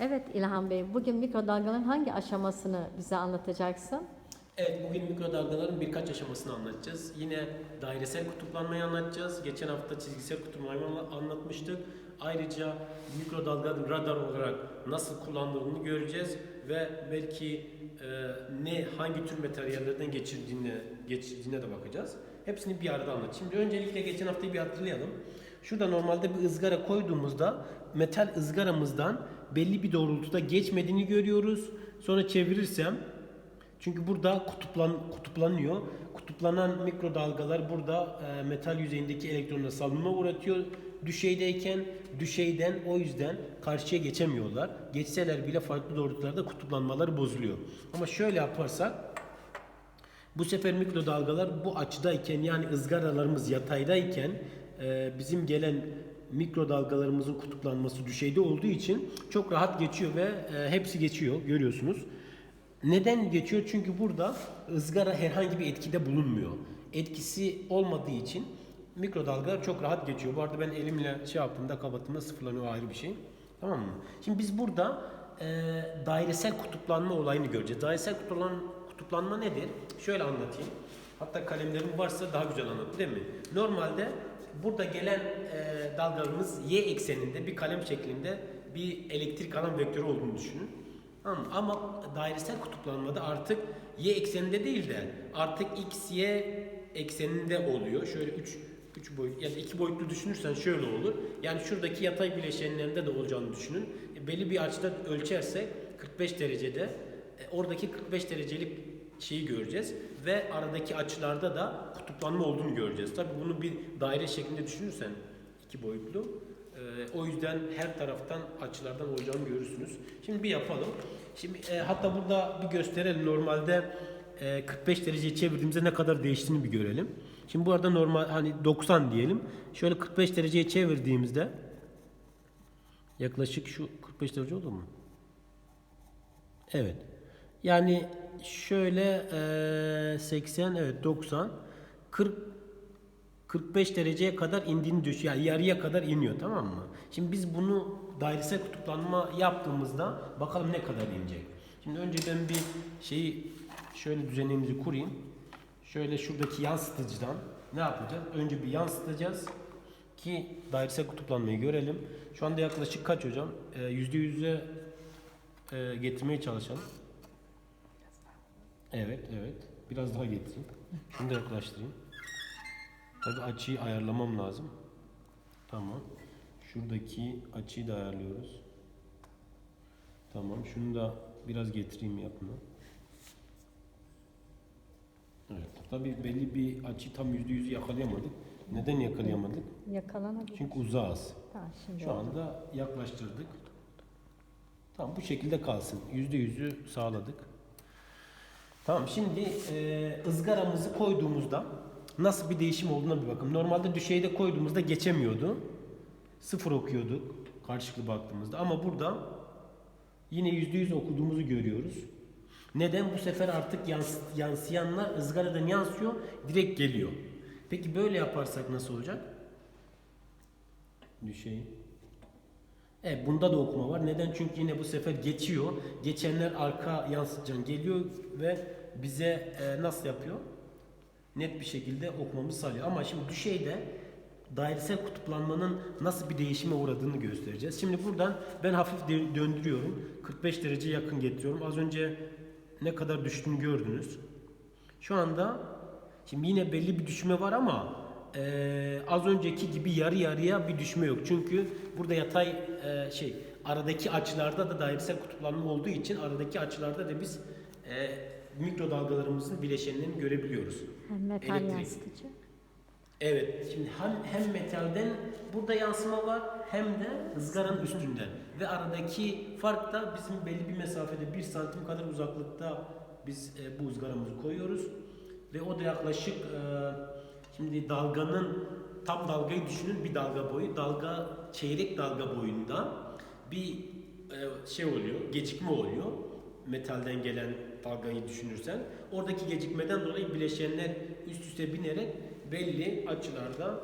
Evet İlhan Bey, bugün mikrodalgaların hangi aşamasını bize anlatacaksın? Evet, bugün mikrodalgaların birkaç aşamasını anlatacağız. Yine dairesel kutuplanmayı anlatacağız. Geçen hafta çizgisel kutuplanmayı anla- anlatmıştık. Ayrıca mikrodalganın radar olarak nasıl kullanıldığını göreceğiz ve belki e, ne hangi tür materyallerden geçirdiğine geçirdiğine de bakacağız. Hepsini bir arada anlat. Şimdi öncelikle geçen haftayı bir hatırlayalım. Şurada normalde bir ızgara koyduğumuzda metal ızgaramızdan belli bir doğrultuda geçmediğini görüyoruz. Sonra çevirirsem çünkü burada kutuplan, kutuplanıyor. Kutuplanan mikrodalgalar burada e, metal yüzeyindeki elektronla salınıma uğratıyor. Düşeydeyken düşeyden o yüzden karşıya geçemiyorlar. Geçseler bile farklı doğrultularda kutuplanmaları bozuluyor. Ama şöyle yaparsak bu sefer mikrodalgalar bu açıdayken yani ızgaralarımız yataydayken e, bizim gelen mikrodalgalarımızın kutuplanması düşeyde olduğu için çok rahat geçiyor ve e, hepsi geçiyor görüyorsunuz. Neden geçiyor? Çünkü burada ızgara herhangi bir etkide bulunmuyor. Etkisi olmadığı için mikrodalgalar çok rahat geçiyor. Bu arada ben elimle şey yaptığımda kapattığımda sıfırlanıyor ayrı bir şey. Tamam mı? Şimdi biz burada e, dairesel kutuplanma olayını göreceğiz. Dairesel kutuplan, kutuplanma nedir? Şöyle anlatayım. Hatta kalemlerim varsa daha güzel anlatayım değil mi? Normalde burada gelen e, dalgalarımız y ekseninde bir kalem şeklinde bir elektrik alan vektörü olduğunu düşünün. Tamam? Ama dairesel kutuplanmada artık y ekseninde değil de artık x, y ekseninde oluyor. Şöyle 3 3 boyut ya da 2 boyutlu düşünürsen şöyle olur. Yani şuradaki yatay bileşenlerinde de olacağını düşünün. E, belli bir açıda ölçersek 45 derecede e, oradaki 45 derecelik şeyi göreceğiz ve aradaki açılarda da kutuplanma olduğunu göreceğiz. Tabii bunu bir daire şeklinde düşünürsen iki boyutlu ee, o yüzden her taraftan açılardan olacağını görürsünüz. Şimdi bir yapalım. Şimdi e, hatta burada bir gösterelim. Normalde e, 45 dereceye çevirdiğimizde ne kadar değiştiğini bir görelim. Şimdi bu arada normal hani 90 diyelim. Şöyle 45 dereceye çevirdiğimizde yaklaşık şu 45 derece oldu mu? Evet. Yani şöyle e, 80 evet 90 40 45 dereceye kadar indiğini düş yani yarıya kadar iniyor tamam mı? Şimdi biz bunu dairesel kutuplanma yaptığımızda bakalım ne kadar inecek. Şimdi önce ben bir şeyi şöyle düzenimizi kurayım. Şöyle şuradaki yansıtıcıdan ne yapacağız? Önce bir yansıtacağız ki dairesel kutuplanmayı görelim. Şu anda yaklaşık kaç hocam? Ee, %100'e e, getirmeye çalışalım. Evet, evet. Biraz daha getireyim. Şunu da yaklaştırayım. Tabii açıyı ayarlamam lazım. Tamam. Şuradaki açıyı da ayarlıyoruz. Tamam. Şunu da biraz getireyim yapına. Evet. Tabii belli bir açı tam yüzde yüzü yakalayamadık. Neden yakalayamadık? Yakalanabilir. Çünkü uzağız. Tamam, şimdi Şu oldu. anda yaklaştırdık. Tamam bu şekilde kalsın. Yüzde yüzü sağladık. Tamam şimdi e, ızgaramızı koyduğumuzda nasıl bir değişim olduğuna bir bakalım. Normalde düşeyde koyduğumuzda geçemiyordu. Sıfır okuyorduk karşılıklı baktığımızda. Ama burada yine yüzde yüz okuduğumuzu görüyoruz. Neden? Bu sefer artık yans yansıyanlar ızgaradan yansıyor, direkt geliyor. Peki böyle yaparsak nasıl olacak? Düşey. Evet bunda da okuma var. Neden? Çünkü yine bu sefer geçiyor. Geçenler arka yansıtıcan geliyor ve bize e, nasıl yapıyor? Net bir şekilde okumamızı sağlıyor. Ama şimdi düşeyde dairesel kutuplanmanın nasıl bir değişime uğradığını göstereceğiz. Şimdi buradan ben hafif döndürüyorum. 45 derece yakın getiriyorum. Az önce ne kadar düştüğünü gördünüz. Şu anda şimdi yine belli bir düşme var ama eee, az önceki gibi yarı yarıya bir düşme yok. Çünkü burada yatay eee, şey aradaki açılarda da dairesel kutuplanma olduğu için aradaki açılarda da biz eee mikrodalgalarımızın bileşenlerini görebiliyoruz. Hem metal elektrik. yansıtıcı. Evet, şimdi hem, hem metalden burada yansıma var hem de ızgaranın üstünden. Ve aradaki fark da bizim belli bir mesafede bir santim kadar uzaklıkta biz e, bu ızgaramızı koyuyoruz. Ve o da yaklaşık e, şimdi dalganın tam dalgayı düşünün bir dalga boyu. Dalga çeyrek dalga boyunda bir e, şey oluyor, gecikme oluyor. Metalden gelen dalgayı düşünürsen. Oradaki gecikmeden dolayı bileşenler üst üste binerek belli açılarda